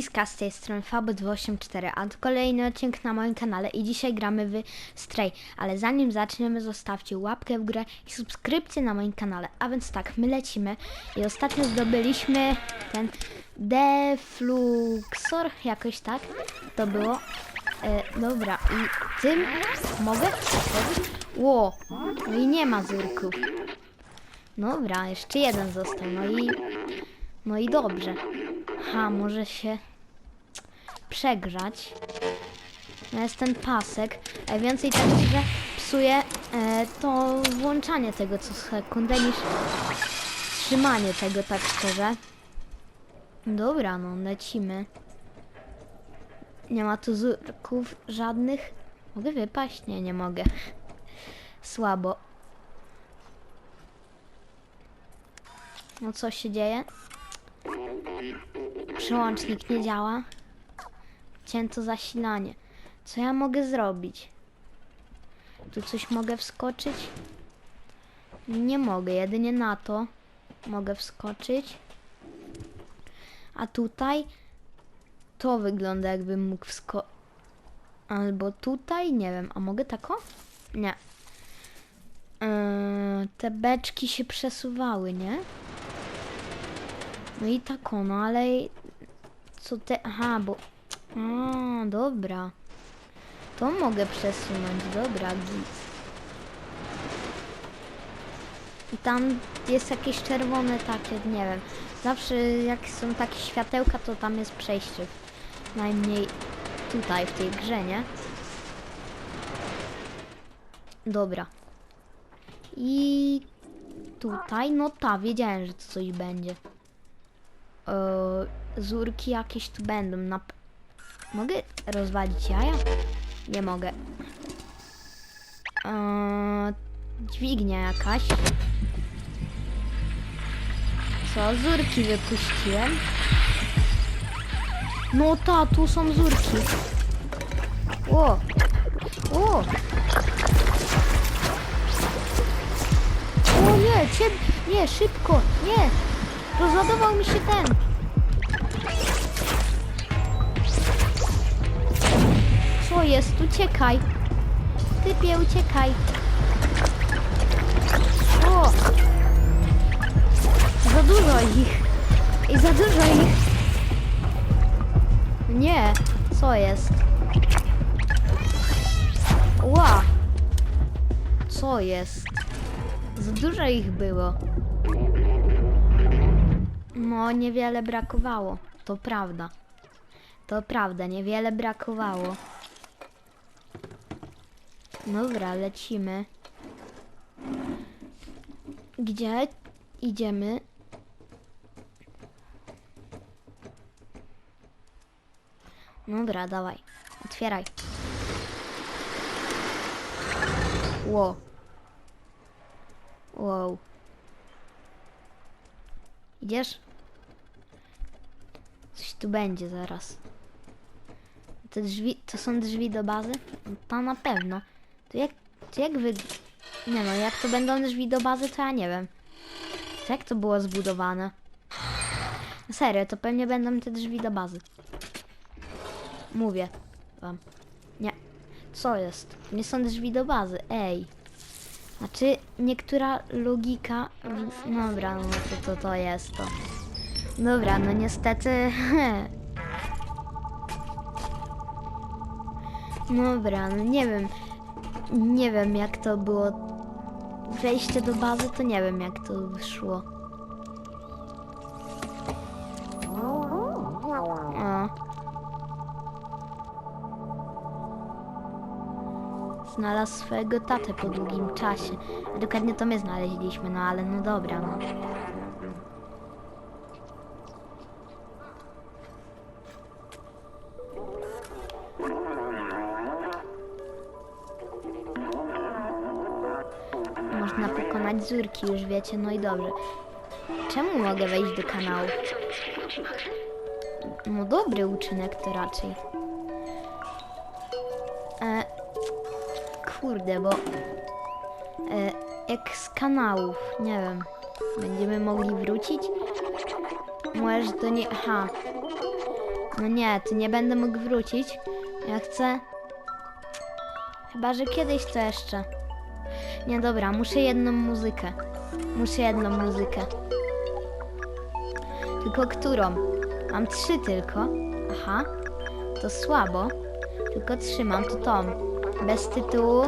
Ludziska z tej strony Fabo284, a to kolejny odcinek na moim kanale i dzisiaj gramy w Stray. Ale zanim zaczniemy, zostawcie łapkę w górę i subskrypcję na moim kanale. A więc tak, my lecimy i ostatnio zdobyliśmy ten Defluxor, jakoś tak to było. E, dobra, i tym mogę otworzyć? Ło, no i nie ma zurków. Dobra, jeszcze jeden został, no i... No i dobrze. Ha, może się przegrzać. No jest ten pasek. A więcej tak, że psuje e, to włączanie tego co sekundę niż trzymanie tego tak szczerze. Dobra, no lecimy. Nie ma tu zurków żadnych. Mogę wypaść? Nie, nie mogę. Słabo. No co się dzieje? Przełącznik nie działa. Cięto zasilanie. Co ja mogę zrobić? Tu coś mogę wskoczyć? Nie mogę, jedynie na to mogę wskoczyć. A tutaj to wygląda jakbym mógł wsko... Albo tutaj, nie wiem. A mogę tako? Nie. Yy, te beczki się przesuwały, nie? No i tak no ale co te... Aha, bo... A, dobra. To mogę przesunąć, dobra, git. I tam jest jakieś czerwone takie, nie wiem. Zawsze jak są takie światełka, to tam jest przejście. Najmniej tutaj w tej grze, nie? Dobra. I tutaj, no ta, wiedziałem, że to coś będzie. Eee, zurki jakieś tu będą. Na... Mogę rozwalić jaja? Nie mogę. Eee, dźwignia jakaś. Co? Zurki wypuściłem. No ta, tu są zurki. O! O! O nie. Nie, szybko, nie! Rozładował mi się ten. Jest? Uciekaj. Typie, uciekaj. O! Za dużo ich. I za dużo ich. Nie. Co jest? Ła. Co jest? Za dużo ich było. No, niewiele brakowało. To prawda. To prawda, niewiele brakowało. Dobra, lecimy. Gdzie idziemy? Dobra, dawaj. Otwieraj. Ło. Wow. Idziesz? Coś tu będzie zaraz. Te drzwi, to są drzwi do bazy? No To na pewno. To jak, to jak wy... Nie no, jak to będą drzwi do bazy, to ja nie wiem. To jak to było zbudowane? Serio, to pewnie będą te drzwi do bazy. Mówię wam. Nie. Co jest? Nie są drzwi do bazy, ej. Znaczy, niektóra logika... w- Dobra, no to to, to jest to. Dobra, no niestety... Dobra, no nie wiem. Nie wiem jak to było. Wejście do bazy to nie wiem jak to wyszło. Znalazł swojego tatę po długim czasie. Dokładnie to my znaleźliśmy, no ale no dobra, no. Pokonać zurki, już wiecie, no i dobrze. Czemu mogę wejść do kanału? No dobry uczynek to raczej. E, kurde, bo e, jak z kanałów, nie wiem, będziemy mogli wrócić? Może to nie, aha, No nie, ty nie będę mógł wrócić. Ja chcę... Chyba, że kiedyś to jeszcze. Nie, dobra, muszę jedną muzykę. Muszę jedną muzykę. Tylko którą? Mam trzy tylko. Aha, to słabo. Tylko trzymam, to tą. Bez tytułu.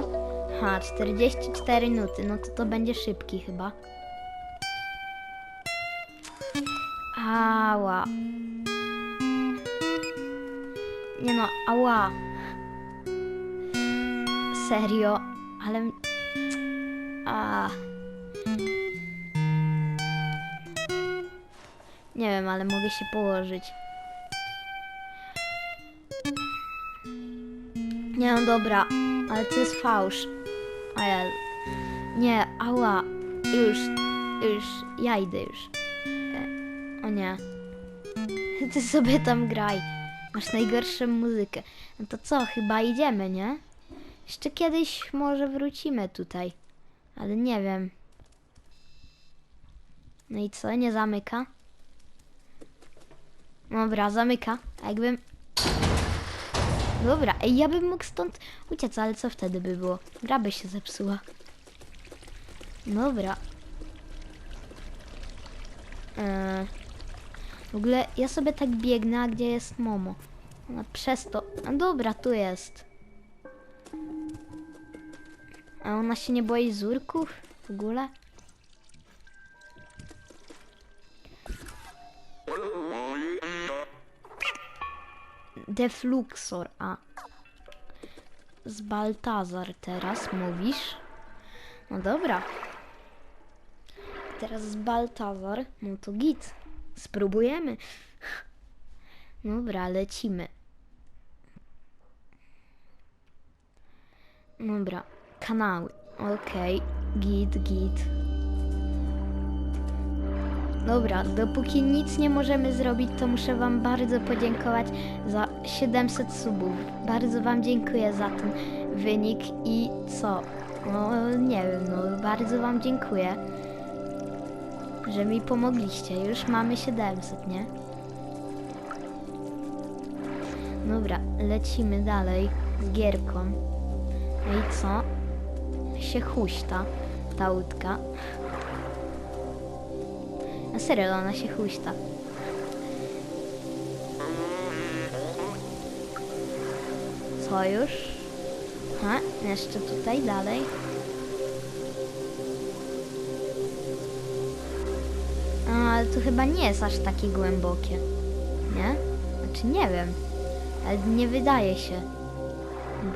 Aha, 44 nuty. No to to będzie szybki chyba. Ała. Nie no, ała. Serio, ale... A. Nie wiem, ale mogę się położyć. Nie no dobra, ale to jest fałsz. A ja... Nie, ała. Już, już, ja idę już. E, o nie. Ty sobie tam graj. Masz najgorszą muzykę. No to co, chyba idziemy, nie? Jeszcze kiedyś może wrócimy tutaj. Ale nie wiem. No i co, nie zamyka? Dobra, zamyka. A jakbym... Dobra, ej, ja bym mógł stąd uciec, ale co wtedy by było? Gra by się zepsuła. Dobra. Eee, w ogóle ja sobie tak biegnę, a gdzie jest Momo? Ona przez to... A dobra, tu jest. A ona się nie boi zurków? W ogóle? Defluxor, a. Z Baltazar teraz mówisz? No dobra. Teraz z Baltazar, no to git. Spróbujemy. Dobra, lecimy. Dobra, kanały. Okej, git, git. Dobra, dopóki nic nie możemy zrobić, to muszę Wam bardzo podziękować za 700 subów. Bardzo Wam dziękuję za ten wynik i co? No nie wiem, no bardzo Wam dziękuję, że mi pomogliście. Już mamy 700, nie? Dobra, lecimy dalej z gierką. No i co? Się huśta ta łódka. Na serio, ona się huśta. Co już? A, jeszcze tutaj dalej. A, ale to chyba nie jest aż takie głębokie. Nie? Znaczy nie wiem. Ale nie wydaje się.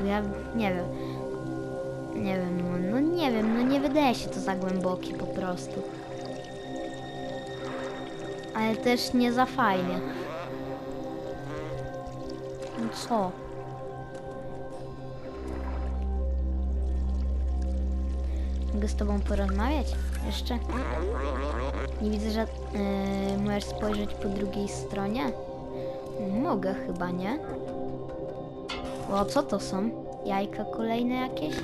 Bo ja nie wiem. Nie wiem, no, no nie wiem, no nie wydaje się to za głębokie po prostu. Ale też nie za fajnie. No co? Mogę z tobą porozmawiać? Jeszcze? Nie widzę, że yy, możesz spojrzeć po drugiej stronie. Mogę chyba, nie? O, co to są? Jajka kolejne jakieś?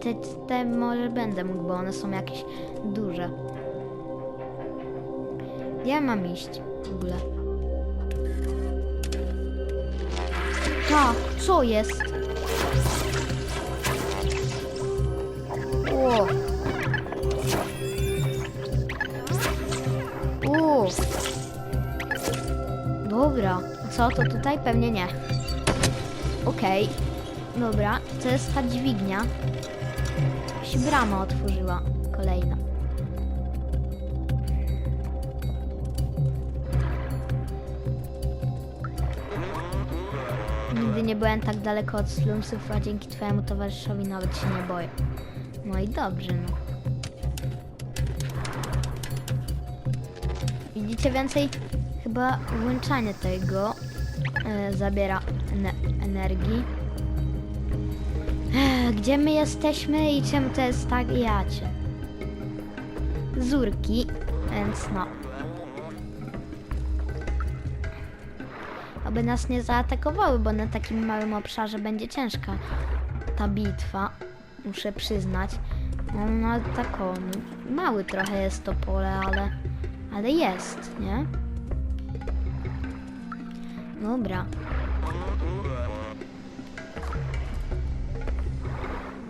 Te, te może będę mógł, bo one są jakieś duże. Ja mam iść w ogóle? Tak, co jest? O! O! Dobra, co to tutaj? Pewnie nie. Okej, dobra, to jest ta dźwignia. Się brama otworzyła kolejna. Nigdy nie byłem tak daleko od slumsów, a dzięki twojemu towarzyszowi nawet się nie boję. No i dobrze, no. Widzicie więcej? Chyba włączanie tego e, zabiera ene- energii. Gdzie my jesteśmy i czemu to jest tak jacie? Zurki, więc no. Aby nas nie zaatakowały, bo na takim małym obszarze będzie ciężka ta bitwa, muszę przyznać. No, no tak o, mały trochę jest to pole, ale, ale jest, nie? Dobra.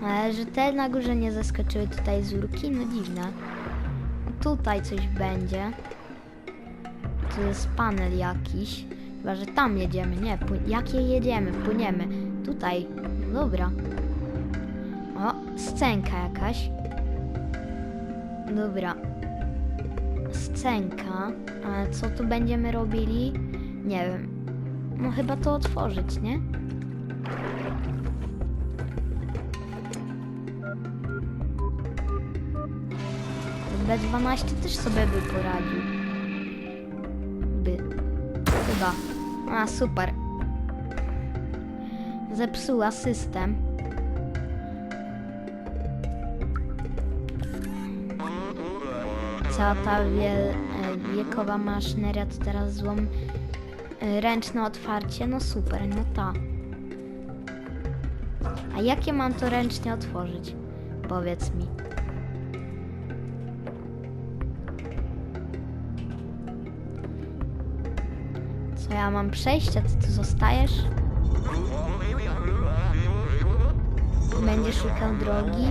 Ale że te na górze nie zaskoczyły tutaj z urki, no dziwne. Tutaj coś będzie. Tu jest panel jakiś. Chyba, że tam jedziemy. Nie, jakie jedziemy? Płyniemy. Tutaj. No dobra. O, scenka jakaś. Dobra. Scenka. A co tu będziemy robili? Nie wiem. No chyba to otworzyć, nie? B12 też sobie by poradził. By. Chyba. A, super. Zepsuła system. Cała ta e, wiekowa maszyneria to teraz złą e, ręczne otwarcie. No super, no ta. A jakie mam to ręcznie otworzyć? Powiedz mi. Ja mam przejść, a ty tu zostajesz? Będziesz szukał drogi?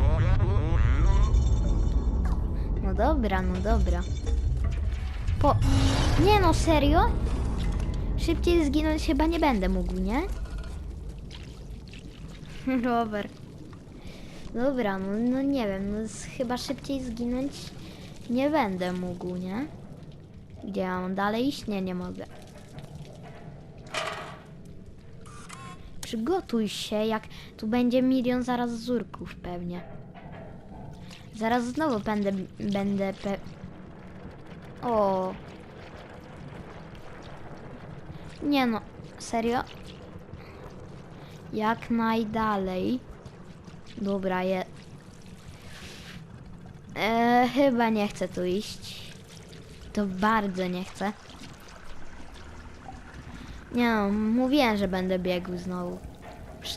No dobra, no dobra. Po... Nie no, serio? Szybciej zginąć chyba nie będę mógł, nie? Rower. Dobra, no, no nie wiem, no chyba szybciej zginąć nie będę mógł, nie? Gdzie ja mam dalej iść? Nie, nie mogę. Przygotuj się, jak tu będzie milion zaraz zurków pewnie. Zaraz znowu będę, będę pe... O. Nie no, serio? Jak najdalej. Dobra, je... E, chyba nie chcę tu iść. To bardzo nie chcę. Nie no, mówiłem, że będę biegł znowu.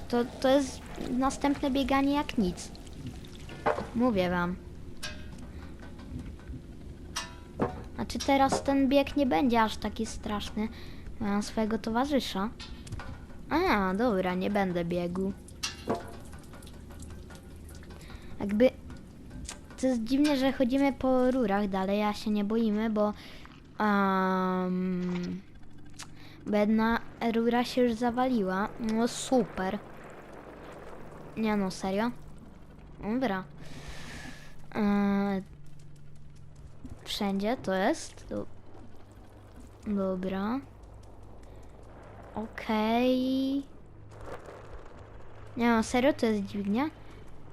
To, to jest następne bieganie jak nic. Mówię wam. Znaczy teraz ten bieg nie będzie aż taki straszny. Mam swojego towarzysza. A, dobra, nie będę biegł. Jakby... To jest dziwne, że chodzimy po rurach dalej, a się nie boimy, bo... Um, bo jedna rura się już zawaliła. No super. Nie no, serio? Dobra. Eee, wszędzie to jest. Do... Dobra. Okej. Nie no, serio to jest dźwignia?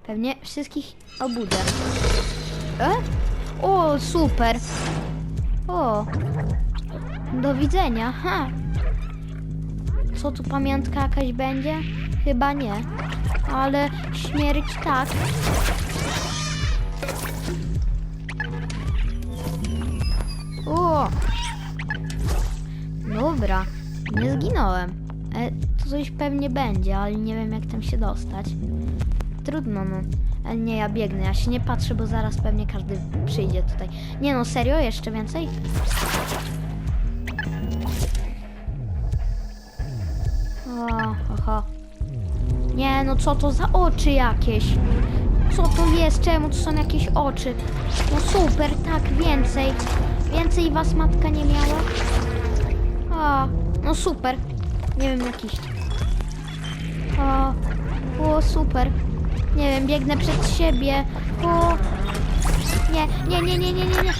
Pewnie wszystkich obudzę. E? O, super. O. Do widzenia. Ha. Co tu pamiątka jakaś będzie? Chyba nie. Ale śmierć tak. O! Dobra, nie zginąłem. E, to coś pewnie będzie, ale nie wiem jak tam się dostać. Trudno no. E, nie, ja biegnę, ja się nie patrzę, bo zaraz pewnie każdy przyjdzie tutaj. Nie no, serio? Jeszcze więcej? Oho. Nie, no co to za oczy jakieś? Co to jest? Czemu to są jakieś oczy? No super, tak, więcej. Więcej was matka nie miała? A, no super. Nie wiem, jak iść. O, o, super. Nie wiem, biegnę przed siebie. O, nie, nie, nie, nie, nie, nie, nie.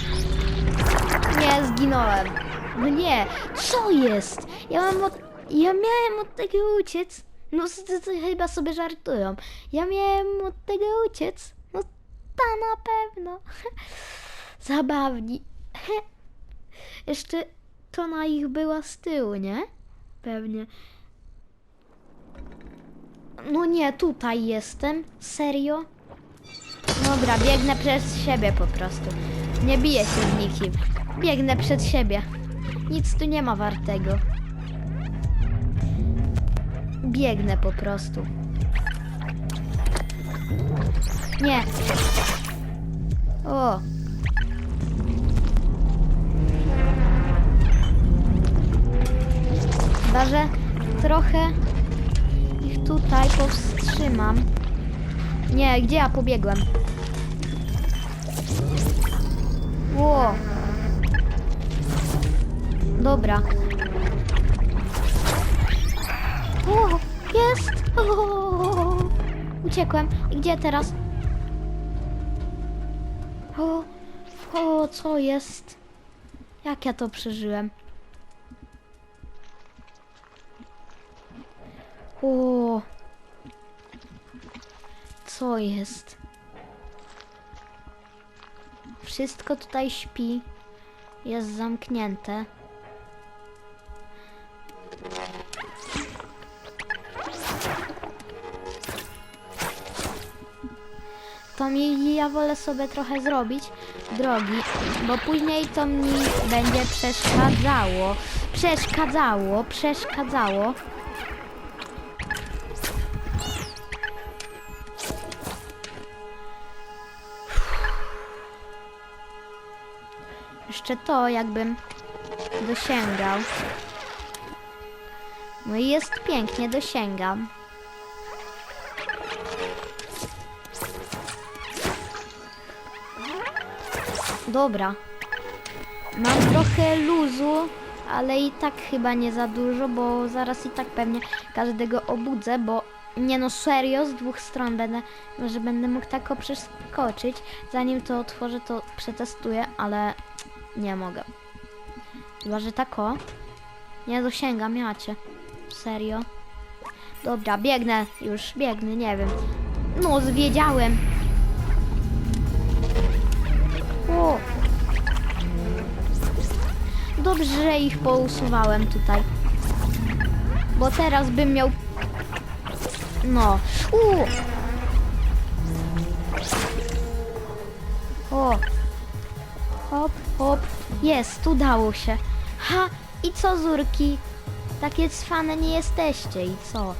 Nie, zginąłem. No nie, co jest? Ja mam od... Ja miałem od tego uciec. No, chyba sobie żartują. Ja miałem od tego uciec. No, ta na pewno. Zabawni. Jeszcze to na ich była z tyłu, nie? Pewnie. No nie, tutaj jestem. Serio? Dobra, biegnę przez siebie po prostu. Nie biję się z nikim. Biegnę przed siebie. Nic tu nie ma wartego. Biegnę po prostu. Nie. O. Chyba, że trochę ich tutaj powstrzymam. Nie, gdzie ja pobiegłem? Ło. Dobra. Uciekłem. Gdzie teraz? O, o, co jest? Jak ja to przeżyłem? O, co jest? Wszystko tutaj śpi. Jest zamknięte. To mi ja wolę sobie trochę zrobić drogi, bo później to mi będzie przeszkadzało. Przeszkadzało, przeszkadzało. Jeszcze to jakbym dosięgał. No i jest pięknie, dosięgam. Dobra. Mam trochę luzu, ale i tak chyba nie za dużo, bo zaraz i tak pewnie każdego obudzę, bo nie no serio, z dwóch stron będę, może będę mógł tak przeskoczyć. Zanim to otworzę, to przetestuję, ale nie mogę. Chyba, że tak o. Nie dosięgam, jacie. Serio. Dobra, biegnę, już biegnę, nie wiem. No, zwiedziałem. O. Dobrze, że ich pousuwałem tutaj. Bo teraz bym miał... No. U. O. Hop, hop. Jest, udało się. Ha! I co, Zurki? Takie cwane nie jesteście i co?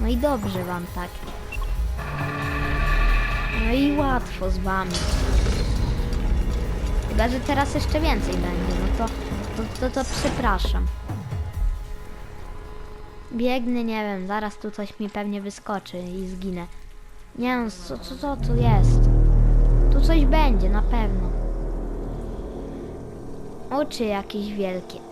No i dobrze wam tak. No i łatwo z wami. Chyba, że teraz jeszcze więcej będzie, no to, to, to, to przepraszam. Biegnę, nie wiem, zaraz tu coś mi pewnie wyskoczy i zginę. Nie no, co, co, co tu jest? Tu coś będzie, na pewno. Oczy jakieś wielkie.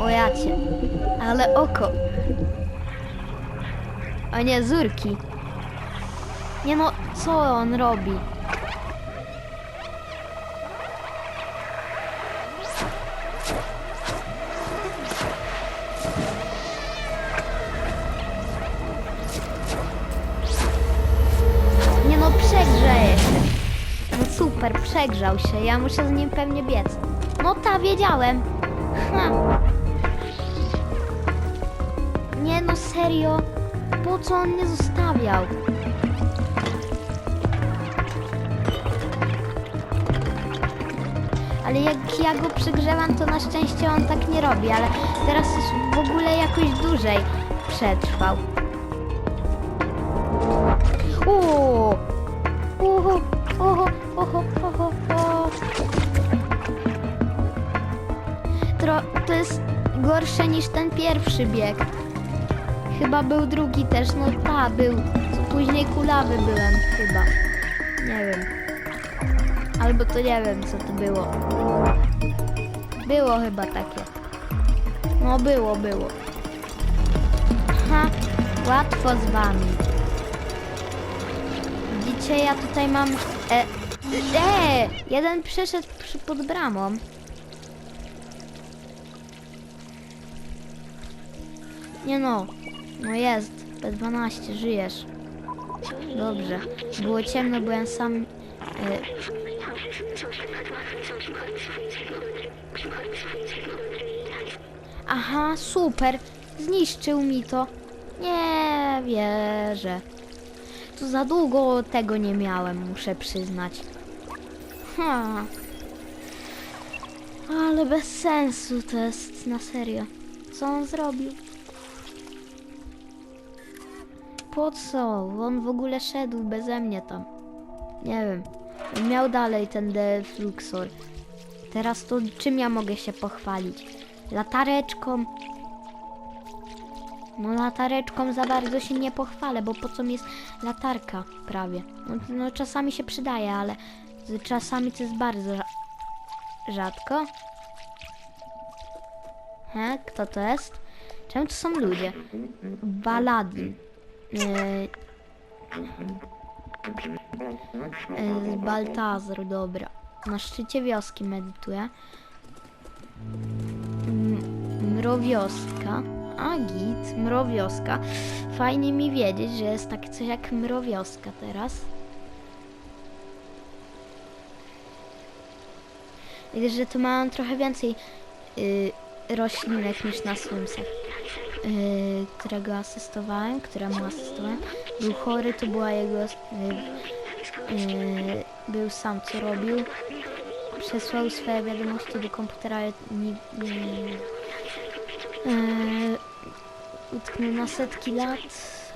O jacie. Ale oko. O nie, Zurki. Nie no, co on robi? Nie no, przegrzeje się. No super, przegrzał się. Ja muszę z nim pewnie biec. No ta, wiedziałem. Ha. Serio? Po co on mnie zostawiał? Ale jak ja go przegrzewam, to na szczęście on tak nie robi, ale teraz w ogóle jakoś dłużej przetrwał. Oho, oho, oho, oho, oho. Tro, to jest gorsze niż ten pierwszy bieg. Chyba był drugi też, no ta, był. Później kulawy byłem, chyba. Nie wiem. Albo to nie wiem, co to było. Było chyba takie. No było, było. Ha, łatwo z wami. Widzicie, ja tutaj mam... E, e, jeden przeszedł przy, pod bramą. Nie no, no jest, P12, żyjesz. Dobrze, było ciemno, byłem sam... E, aha, super, zniszczył mi to. Nie wierzę. To za długo tego nie miałem, muszę przyznać. Ha. Ale bez sensu to jest, na serio. Co on zrobił? Po co? On w ogóle szedł beze mnie tam. Nie wiem. Miał dalej ten defluxor. Teraz to czym ja mogę się pochwalić? Latareczką. No latareczką za bardzo się nie pochwalę, bo po co mi jest latarka prawie? No, no czasami się przydaje, ale czasami to jest bardzo rza- rzadko. He, kto to jest? Czemu to są ludzie? Baladin. Yy, yy, Baltazar, dobra. Na szczycie wioski medytuje. M- Mrowioska. A git, mrowioska. Fajnie mi wiedzieć, że jest takie coś jak mrowioska teraz. Widzę, że tu mam trochę więcej y, roślinek niż na slumsach. Y, którego asystowałem, któremu asystowałem. Był chory, to była jego... Y, y, był sam, co robił. Przesłał swoje wiadomości do komputera, nie... utknął na setki lat,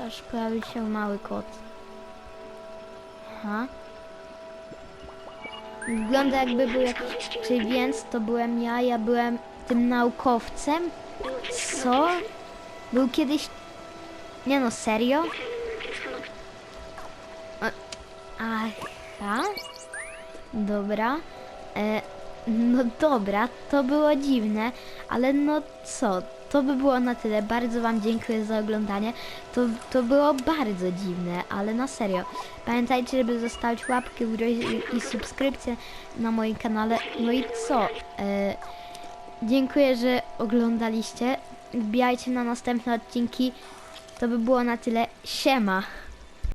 aż pojawił się mały kot. Aha. Wygląda jakby był jakiś... Czy więc to byłem ja, ja byłem tym naukowcem? Co? Był kiedyś... Nie no, serio? Aha. Dobra. E, no dobra, to było dziwne, ale no co? To by było na tyle. Bardzo Wam dziękuję za oglądanie. To, to było bardzo dziwne, ale na serio. Pamiętajcie, żeby zostawić łapkę w górę i, i subskrypcję na moim kanale. No i co? E, dziękuję, że oglądaliście. Wbijajcie na następne odcinki. To by było na tyle. Siema!